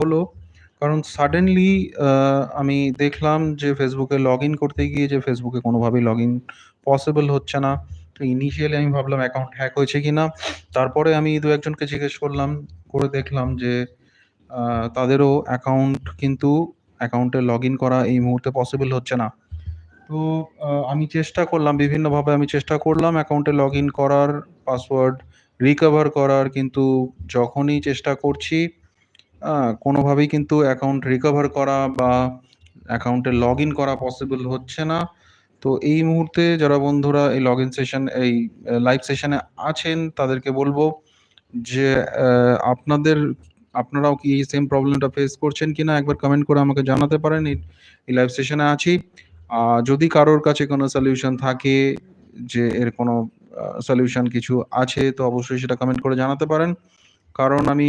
হলো কারণ সাডেনলি আমি দেখলাম যে ফেসবুকে লগইন করতে গিয়ে যে ফেসবুকে কোনোভাবেই লগ ইন পসিবল হচ্ছে না। তো ইনিশিয়ালি আমি ভাবলাম অ্যাকাউন্ট হ্যাক হয়েছে কিনা। তারপরে আমি দু একজনকে জিজ্ঞেস করলাম, করে দেখলাম যে তাদেরও অ্যাকাউন্ট কিন্তু অ্যাকাউন্টে লগইন করা এই মুহূর্তে পসিবল হচ্ছে না। তো আমি চেষ্টা করলাম বিভিন্নভাবে আমি চেষ্টা করলাম অ্যাকাউন্টে লগইন করার, পাসওয়ার্ড রিকভার করার কিন্তু যখনই চেষ্টা করছি কোনোভাবেই কিন্তু অ্যাকাউন্ট রিকভার করা বা অ্যাকাউন্টে লগইন করা পসিবল হচ্ছে না। তো এই মুহূর্তে যারা বন্ধুরা এই লগইন সেশন এই লাইভ সেশনে আছেন, তাদেরকে বলব যে আপনাদের, আপনারাও কি এই সেম প্রবলেমটা ফেস করছেন কিনা একবার কমেন্ট করে আমাকে জানাতে পারেন। এই লাইভ সেশনে আছি। আ যদি কারোর কাছে কোনো সলিউশন থাকে যে এর কোনো সলিউশন কিছু আছে, তো অবশ্যই সেটা কমেন্ট করে জানাতে পারেন। কারণ আমি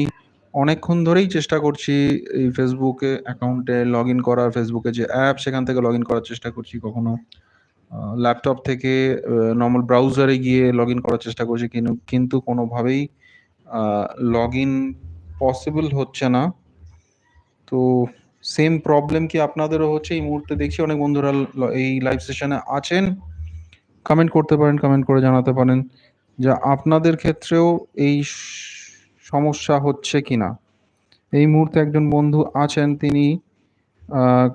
অনেকক্ষণ ধরেই চেষ্টা করছি এই ফেসবুকে অ্যাকাউন্টে লগ ইন করার, ফেসবুকে যে অ্যাপ সেখান থেকে লগ ইন করার চেষ্টা করছি। কখনো ল্যাপটপ থেকে নর্মাল ব্রাউজারে গিয়ে লগ ইন করার চেষ্টা করছি কিনু কিন্তু কোনোভাবেই লগ ইন পসিবল হচ্ছে না। তো সেম প্রবলেম কি আপনাদেরও হচ্ছে? এই মুহূর্তে দেখছি অনেক বন্ধুরা এই লাইভ সেশনে আছেন। কমেন্ট করতে পারেন, কমেন্ট করে জানাতে পারেন যে আপনাদের ক্ষেত্রেও এই সমস্যা হচ্ছে কিনা। এই মুহূর্তে একজন বন্ধু আছেন, তিনি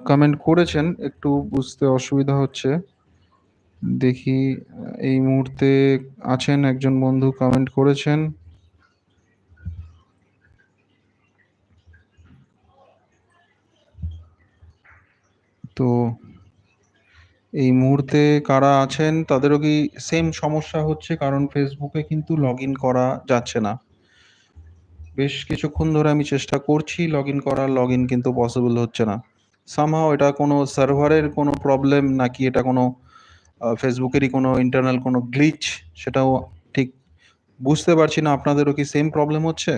কমেন্ট করেছেন। একটু বুঝতে অসুবিধা হচ্ছে। দেখি, এই মুহূর্তে আছেন একজন বন্ধু কমেন্ট করেছেন। তো, এই মুহূর্তে কারা আছেন, তাদেরও কি সেম সমস্যা হচ্ছে? কারণ ফেসবুকে কিন্তু লগইন করা যাচ্ছে না। বেশ কিছুক্ষণ ধরে আমি চেষ্টা করছি লগ ইন করার, লগ ইন কিন্তু পসিবল হচ্ছে না। সামহাও এটা কোনো সার্ভারের কোনো প্রবলেম নাকি এটা কোনো ফেসবুকেরই কোনো ইন্টারনাল কোনো গ্লিচ সেটাও ঠিক বুঝতে পারছি না। আপনাদেরও কি সেম প্রবলেম হচ্ছে?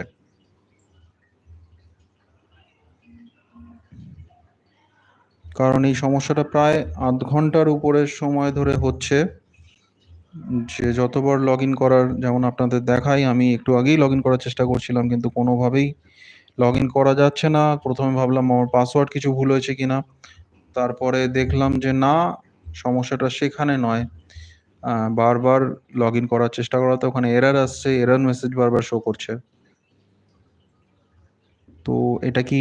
কারণ এই সমস্যাটা প্রায় আধ ঘণ্টার উপরে সময় ধরে হচ্ছে। যে যতবার লগ ইন করার যেমন আপনাদের দেখাই আমি একটু আগেই লগ ইন করার চেষ্টা করছিলাম কিন্তু কোনোভাবেই লগ ইন করা যাচ্ছে না। প্রথমে ভাবলাম আমার পাসওয়ার্ড কিছু ভুল হয়েছে কিনা। তারপরে দেখলাম যে না সমস্যাটা সেখানে নয়। বারবার লগ ইন করার চেষ্টা করাতে ওখানে এরার আসছে, এরার মেসেজ বারবার শো করছে। তো এটা কি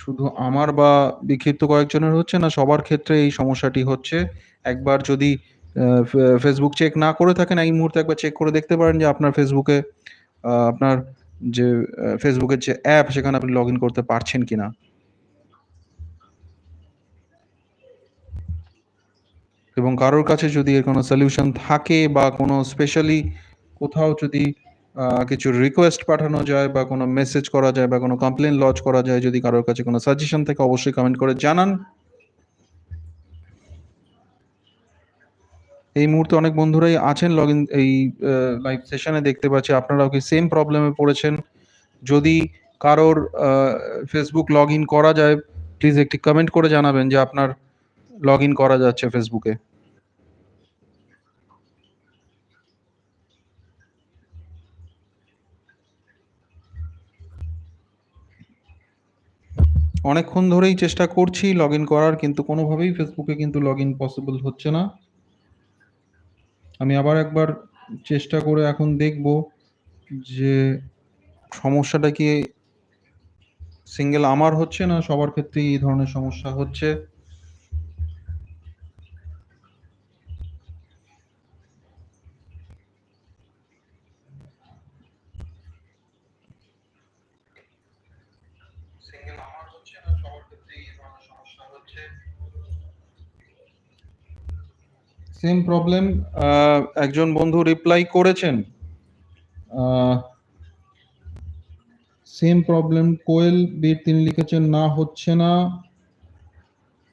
শুধু আমার বা বিক্ষিপ্ত কয়েকজনের হচ্ছে না সবার ক্ষেত্রে এই সমস্যাটি হচ্ছে? একবার যদি ফেসবুক চেক না করে থাকেন, এই মুহূর্তে একবার চেক করে দেখতে পারেন যে আপনার ফেসবুকে আপনার যে ফেসবুকের যে অ্যাপ সেখানে আপনি লগইন করতে পারছেন কিনা। এবং কারোর কাছে যদি এর কোনো সলিউশন থাকে বা কোনো স্পেশালি কোথাও যদি কিছু রিকোয়েস্ট পাঠানো যায় বা কোনো মেসেজ করা যায় বা কোনো কমপ্লেইন লজ করা যায়, যদি কারোর কাছে কোনো সাজেশন থাকে, অবশ্যই কমেন্ট করে জানান। এই মুহূর্তে অনেক বন্ধুরাই আছেন লগইন এই আ লাইভ সেশনে দেখতে পাচ্ছি আপনারাও কি সেম প্রবলেমে পড়েছেন? যদি কারোর ফেসবুক লগইন করা যায় প্লিজ একটি কমেন্ট করে জানাবেন যে আপনার লগইন করা যাচ্ছে ফেসবুকে। অনেকক্ষণ ধরেই চেষ্টা করছি লগইন করার, কিন্তু কোনোভাবেই ফেসবুকে কিন্তু লগইন পসিবল হচ্ছে না। আমি আবার একবার চেষ্টা করে এখন দেখব যে সমস্যাটা কি সিঙ্গেল আমার হচ্ছে না সবার ক্ষেত্রেই এই ধরনের সমস্যা হচ্ছে? সিঙ্গেল আমার হচ্ছে না সবার ক্ষেত্রেই এই ধরনের সমস্যা হচ্ছে? সেম প্রবলেম একজন বন্ধু রিপ্লাই করেছেন। সেম প্রবলেম কোয়েল বীর, তিনি লিখেছেন, না, হচ্ছে না।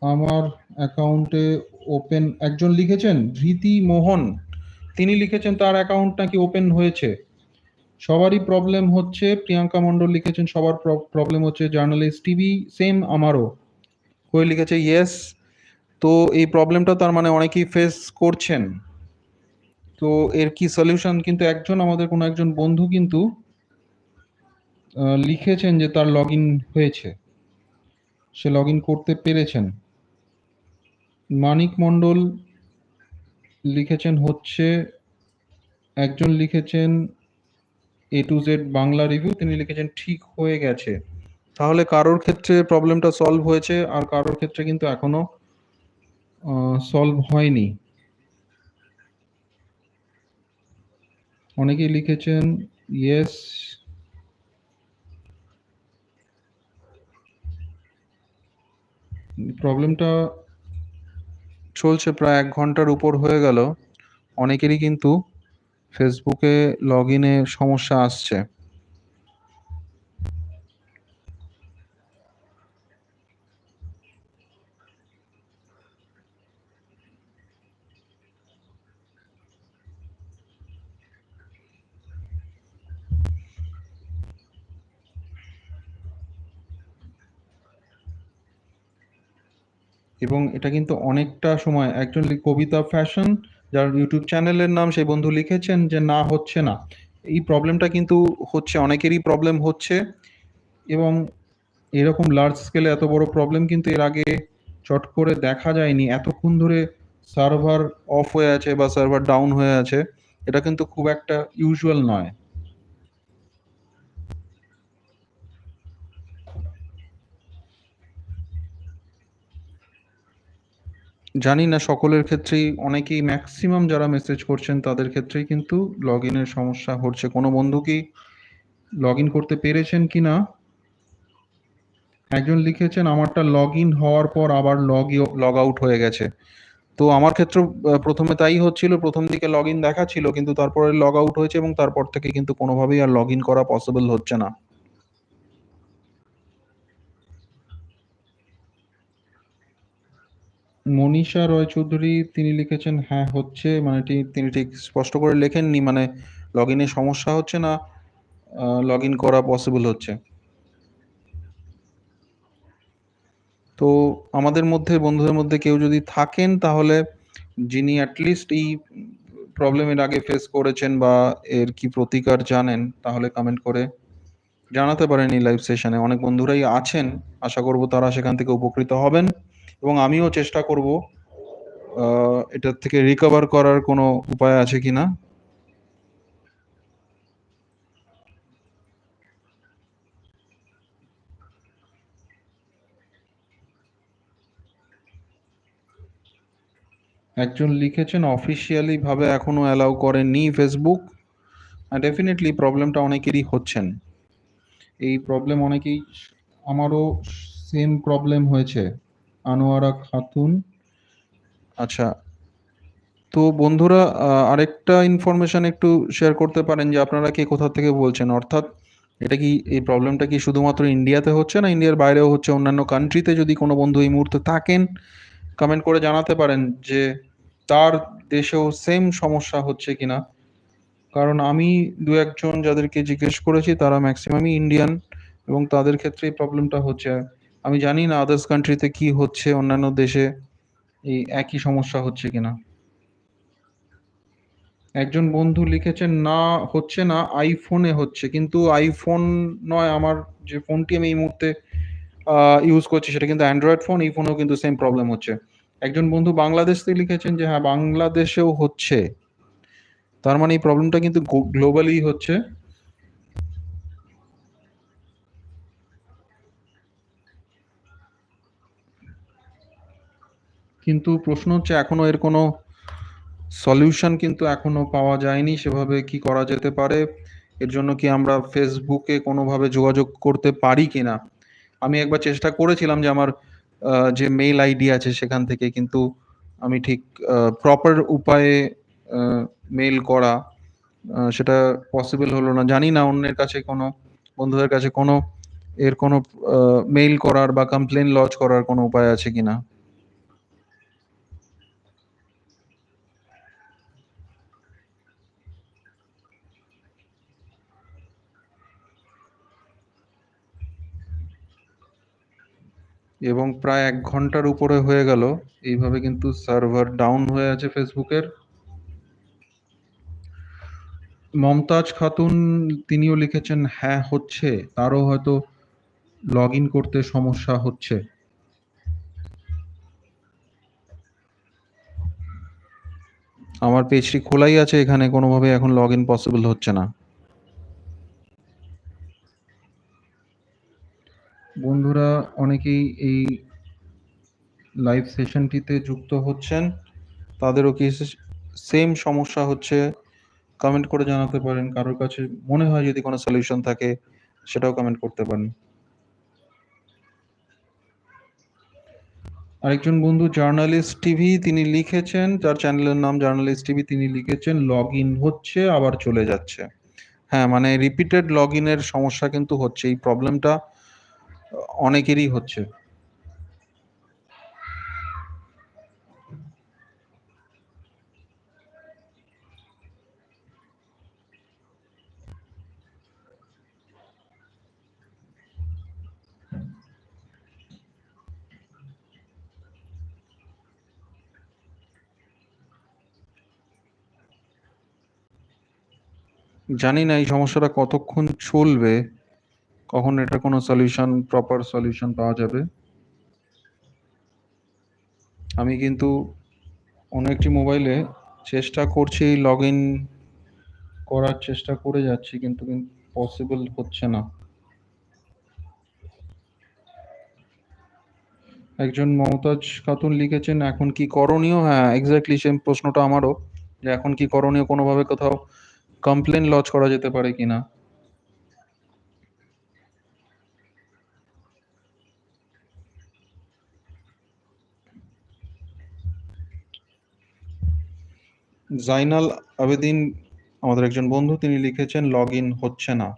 আমার অ্যাকাউন্টে ওপেন একজন লিখেছেন ধৃতি মোহন। তিনি লিখেছেন, তার অ্যাকাউন্ট নাকি ওপেন হয়েছে। সবারই প্রবলেম হচ্ছে। প্রিয়াঙ্কা মন্ডল লিখেছেন, সবার প্র প্রবলেম হচ্ছে। জার্নালিস্ট টিভি সেম আমারও। কোয়েল লিখেছে ইয়েস। তো এই প্রবলেমটা তার মানে অনেকেই ফেস করছেন। তো এর কি সলিউশন কিন্তু একজন, আমাদের কোনো একজন বন্ধু কিন্তু লিখেছেন যে তার লগইন হয়েছে। সে লগইন করতে পেরেছেন। মানিক মণ্ডল লিখেছেন হচ্ছে, একজন লিখেছেন A to Z Bangla review তিনি লিখেছেন, ঠিক হয়ে গেছে। তাহলে কারোর ক্ষেত্রে প্রবলেমটা সলভ হয়েছে, আর কারোর ক্ষেত্রে কিন্তু এখনও সলভ হয়নি। অনেকেই লিখেছেন ইয়েস। প্রবলেমটা চলছে প্রায় এক ঘণ্টার উপর হয়ে গেল। অনেকেরই কিন্তু ফেসবুকে লগইনে সমস্যা আসছে। এবং এটা কিন্তু অনেকটা সময় একজন কবিতা ফ্যাশন যার ইউটিউব চ্যানেলের নাম সেই বন্ধু লিখেছেন যে না, হচ্ছে না। এই প্রবলেমটা কিন্তু হচ্ছে, অনেকেরই প্রবলেম হচ্ছে এবং এরকম লার্জ স্কেলে এত বড় প্রবলেম কিন্তু এর আগে চট করে দেখা যায়নি। এতক্ষণ ধরে সার্ভার অফ হয়ে আছে বা সার্ভার ডাউন হয়ে আছে। এটা কিন্তু খুব একটা ইউজুয়াল নয়। জানি না, সকলের ক্ষেত্রেই অনেকেই ম্যাক্সিমাম যারা মেসেজ করছেন তাদের ক্ষেত্রেই কিন্তু লগইনের সমস্যা হচ্ছে। কোনো বন্ধু কি লগইন করতে পেরেছেন কি না একজন লিখেছেন, আমারটা লগইন হওয়ার পর আবার লগইও লগ আউট হয়ে গেছে। তো আমার ক্ষেত্রেও প্রথমে তাই হচ্ছিল। প্রথম দিকে লগ ইন দেখাচ্ছিল কিন্তু তারপরে লগ আউট হয়েছে এবং তারপর থেকে কিন্তু কোনোভাবেই আর লগইন করা পসিবল হচ্ছে না। মনীষা রয়চৌধুরী তিনি লিখেছেন হ্যাঁ হচ্ছে মানে তিনি ঠিক স্পষ্ট করে লেখেননি মানে লগইনে সমস্যা হচ্ছে না লগ লগইন করা পসিবল হচ্ছে। তো আমাদের মধ্যে, বন্ধুদের মধ্যে কেউ যদি থাকেন, তাহলে যিনি অ্যাটলিস্ট এই প্রবলেম এর আগে ফেস করেছেন বা এর কি প্রতিকার জানেন, তাহলে কমেন্ট করে জানাতে পারেন এই লাইভ সেশনে। অনেক বন্ধুরাই আছেন। আশা করব তারা সেখান থেকে উপকৃত হবেন এবং আমিও চেষ্টা করব এটার থেকে রিকভার করার কোনো উপায় আছে কিনা। একজন লিখেছেন অফিসিয়ালি ভাবে এখনও অ্যালাউ করেনি ফেসবুক। ডেফিনিটলি প্রবলেমটা অনেকেরই হচ্ছেন। এই প্রবলেম অনেকেই, আমারও সেম প্রবলেম হয়েছে। আনোয়ারা খাতুন। আচ্ছা। তো বন্ধুরা আরেকটা ইনফরমেশন একটু শেয়ার করতে পারেন যে আপনারা কে কোথা থেকে বলছেন? অর্থাৎ এটা কি, এই প্রবলেমটা কি শুধুমাত্র ইন্ডিয়াতে হচ্ছে না ইন্ডিয়ার বাইরেও হচ্ছে অন্যান্য কান্ট্রিতে যদি কোনো বন্ধু এই মুহূর্তে থাকেন কমেন্ট করে জানাতে পারেন যে তার দেশেও সেম সমস্যা হচ্ছে কিনা। কারণ আমি দু একজন যাদেরকে জিজ্ঞেস করেছি, তারা ম্যাক্সিমামই ইন্ডিয়ান এবং তাদের ক্ষেত্রে এই প্রবলেমটা হচ্ছে। আমি জানি না আদার্স কান্ট্রিতে কি হচ্ছে অন্যান্য দেশে এই একই সমস্যা হচ্ছে কিনা। একজন বন্ধু লিখেছেন না হচ্ছে না iPhone-এ হচ্ছে। কিন্তু আইফোন নয় আমার যে ফোনটি আমি এই মুহূর্তে ইউজ করছি সেটা কিন্তু অ্যান্ড্রয়েড ফোন। এই ফোনেও কিন্তু সেম প্রবলেম হচ্ছে। একজন বন্ধু বাংলাদেশ থেকে লিখেছেন যে হ্যাঁ, বাংলাদেশেও হচ্ছে। তার মানে এই প্রবলেমটা কিন্তু গ্লোবালি হচ্ছে। কিন্তু প্রশ্ন হচ্ছে, এখনও এর কোনো সলিউশন কিন্তু এখনও পাওয়া যায়নি। সেভাবে কি করা যেতে পারে? এর জন্য কি আমরা ফেসবুকে কোনোভাবে যোগাযোগ করতে পারি কিনা? আমি একবার চেষ্টা করেছিলাম যে আমার যে মেইল আইডি আছে সেখান থেকে, কিন্তু আমি ঠিক প্রপার উপায়ে মেইল করা সেটা পসিবল হলো না। জানি না অন্যের কাছে কোনো, বন্ধুদের কাছে কোনো, এর কোনো মেইল করার বা কমপ্লেন লজ করার কোনো উপায় আছে কিনা? এবং প্রায় এক ঘণ্টার উপরে হয়ে গেল। এইভাবে কিন্তু সার্ভার ডাউন হয়ে আছে ফেসবুকের। মমতাজ খাতুন, তিনিও লিখেছেন হ্যাঁ হচ্ছে তারও হয়তো লগ ইন করতে সমস্যা হচ্ছে আমার পেজটি খোলাই আছে, এখানে কোনোভাবে এখন লগ ইন পসিবল হচ্ছে না বন্ধুরা অনেকেই এই লাইভ সেশনটিতে যুক্ত হচ্ছেন। তাদেরও কি সেম সমস্যা হচ্ছে? কমেন্ট করে জানাতে পারেন। কারোর কাছে মনে হয় যদি কোনো সলিউশন থাকে, সেটাও কমেন্ট করতে পারেন। আরেকজন বন্ধু জার্নালিস্ট টিভি তিনি লিখেছেন, যার চ্যানেলের নাম জার্নালিস্ট টিভি তিনি লিখেছেন লগ ইন হচ্ছে, আবার চলে যাচ্ছে। হ্যাঁ মানে রিপিটেড লগ ইনের সমস্যা কিন্তু হচ্ছে। এই প্রবলেমটা অনেকেরই হচ্ছে। জানি না এই সমস্যাটা কতক্ষণ চলবে। কখন এটা কোনো সলিউশন প্রপার সলিউশন পাওয়া যাবে? আমি কিন্তু অন্য একটি মোবাইলে চেষ্টা করছি লগ ইন করার, চেষ্টা করে যাচ্ছি, কিন্তু পসিবল হচ্ছে না। একজন মমতাজ খাতুন লিখেছেন, এখন কি করণীয়? হ্যাঁ এক্স্যাক্টলি সেম প্রশ্নটা আমারও, যে এখন কি করণীয়, কোনোভাবে কোথাও কমপ্লেন লজ করা যেতে পারে কিনা। জাইনাল আবেদিন, আমাদের একজন বন্ধু, তিনি লিখেছেন লগ ইন হচ্ছে না।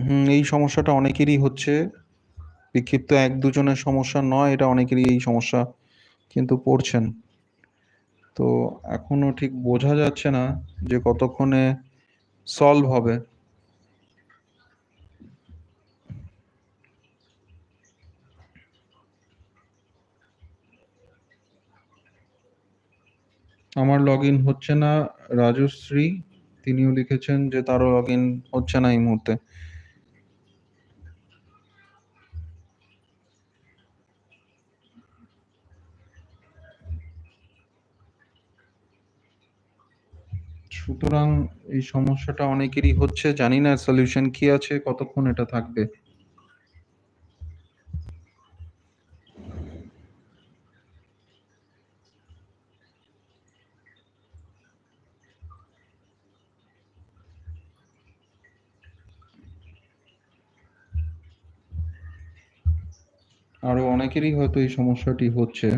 হুম, এই সমস্যাটা অনেকেরই হচ্ছে। বিক্ষিপ্ত এক দুজনের সমস্যা নয়, এটা অনেকেরই এই সমস্যা কিন্তু পড়ছেন। তো এখনও ঠিক বোঝা যাচ্ছে না যে কতক্ষণে সলভ হবে। আমার লগ ইন হচ্ছে না, রাজশ্রী, তিনিও লিখেছেন যে তারও লগ ইন হচ্ছে না এই মুহূর্তে। সুতরাং এই সমস্যাটা অনেকেরই হচ্ছে, জানি না সলিউশন কি আছে, কতক্ষণ এটা থাকবে আরও অনেকেরই হয়তো এই সমস্যাটি হচ্ছে।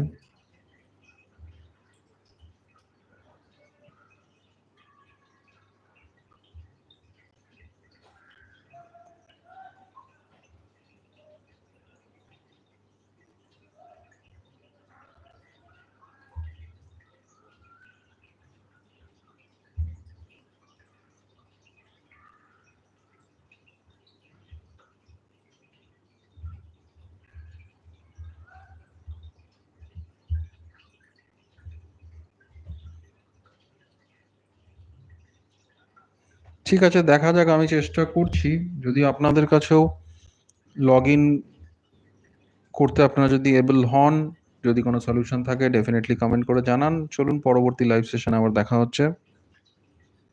ঠিক আছে, দেখা যাক, আমি চেষ্টা করছি। যদি আপনাদের কাছেও লগ ইন করতে আপনারা যদি এবল হন, যদি কোনো সলিউশন থাকে ডেফিনেটলি কমেন্ট করে জানান। চলুন, পরবর্তী লাইভ সেশন আবার দেখা হচ্ছে।